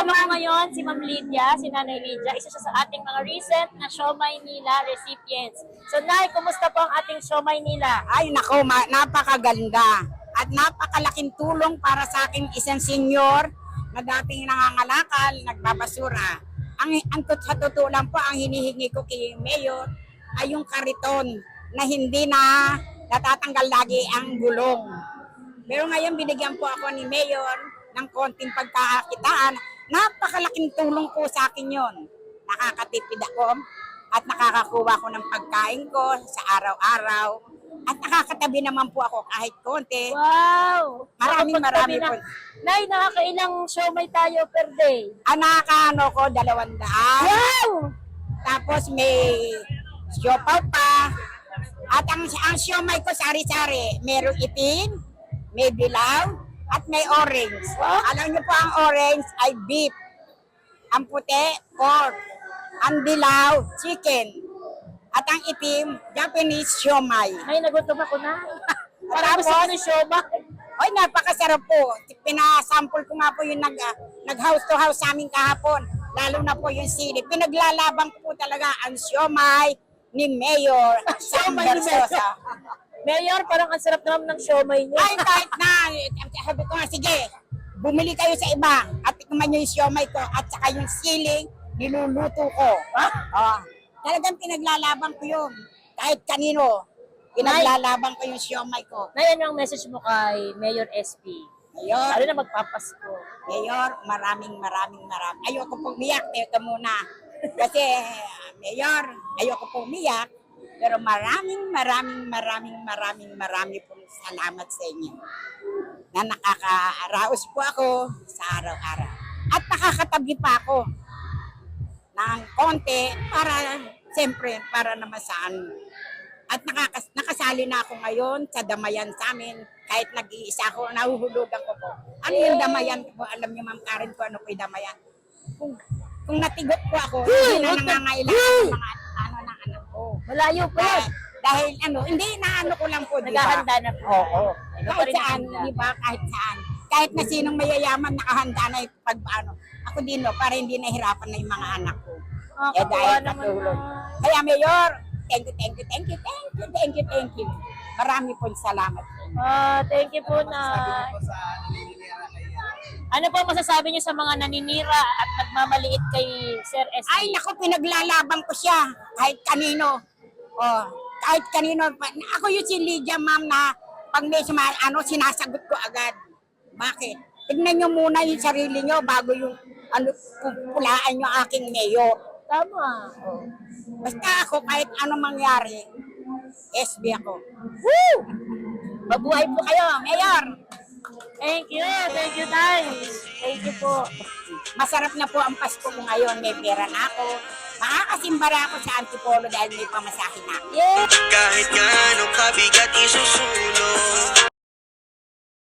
Kasama ko ngayon si Ma'am Lydia, si Nanay Lydia, isa siya sa ating mga recent na Siomay Nila recipients. So, Nay, kumusta po ang ating Siomay Nila? Ay, nako, ma- napakaganda. At napakalaking tulong para sa aking isang senior na dating nangangalakal, nagbabasura. Ang, ang tot- sa totoo lang po, ang hinihingi ko kay Mayor ay yung kariton na hindi na natatanggal lagi ang gulong. Pero ngayon binigyan po ako ni Mayor ng konting pagkakakitaan. Napakalaking tulong po sa akin yon. Nakakatipid ako at nakakakuha ko ng pagkain ko sa araw-araw. At nakakatabi naman po ako kahit konti. Wow! Maraming marami na- po. Nay, nakakailang Siomay tayo per day? Ang nakakaano ko, dalawang daan. Wow! Tapos may siopaw pa. At ang, ang siomay ko sari-sari, merong itim, may dilaw, at may orange. Alam niyo po ang orange ay beef. Ang puti, pork. Ang dilaw, chicken. At ang itim, Japanese siomay. Nay, nagutom ako na. Parang gusto ko ng Siomay. Ay, napakasarap po. Pinasample ko nga po yung nag, ah, nag-house to house sa amin kahapon. Lalo na po yung sili. Pinaglalaban ko po talaga ang siomay ni Mayor Sam. Bersosa. Mayor, parang ang sarap naman ng Siomay niyo. Ay, kahit na, sabi ko nga, sige, bumili kayo sa iba at tikman nyo yung siomay ko at saka yung siling niluluto ko. Ah, talagang pinaglalaban ko yun. Kahit kanino, pinaglalaban ko yung siomay ko. Nay, ano ang message mo kay Mayor SP? Mayor, Lalo na magpapasko. Mayor, maraming maraming maraming. Ayoko pong umiyak, teka muna. Kasi, Mayor, ayoko pong umiyak. Pero maraming maraming maraming maraming maraming pong salamat sa inyo. Na nakaka-araos po ako sa araw-araw. At nakakatabi pa ako ng konti para, siyempre, para naman saan. At nakakas nakasali na ako ngayon sa damayan sa amin. Kahit nag-iisa ako, nahuhulugan ko po. Ano yung damayan po? Alam niyo, Ma'am Karen, ko ano po yung damayan? Kung, kung natigot po ako, hindi na nangangailangan ng mga Malayo pa Dahil, yan. dahil ano, hindi naano ko lang po, di ba? Naghahanda na po. Oo. Kahit saan, di ba? Kahit saan. Kahit na sinong mayayaman nakahanda na yung pag ano. Ako din, no, para hindi nahirapan na yung mga anak ko. Ah, Eh, dahil na. Kaya Mayor, thank you, thank you, thank you, thank you, thank you, thank you. Marami pong salamat. Ah, thank you po na. Ano po masasabi niyo sa mga naninira at nagmamaliit kay Sir SP? Ay, naku, pinaglalaban ko siya. Kahit kanino. Oh, kahit kanino. Ako yung si Lydia, ma'am, na pag may suma, ano, sinasagot ko agad. Bakit? Tignan nyo muna yung sarili nyo bago yung ano, pupulaan yung aking mayor. Tama. Basta ako, kahit ano mangyari, SB ako. Woo! Mabuhay po kayo, mayor! Thank you. Thank you, Tay. Thank you po. Masarap na po ang Pasko ko ngayon. May pera na ako. Makakasimbara ako sa Antipolo dahil may pamasahe na. Yay! Kahit gaano kabigat isusulong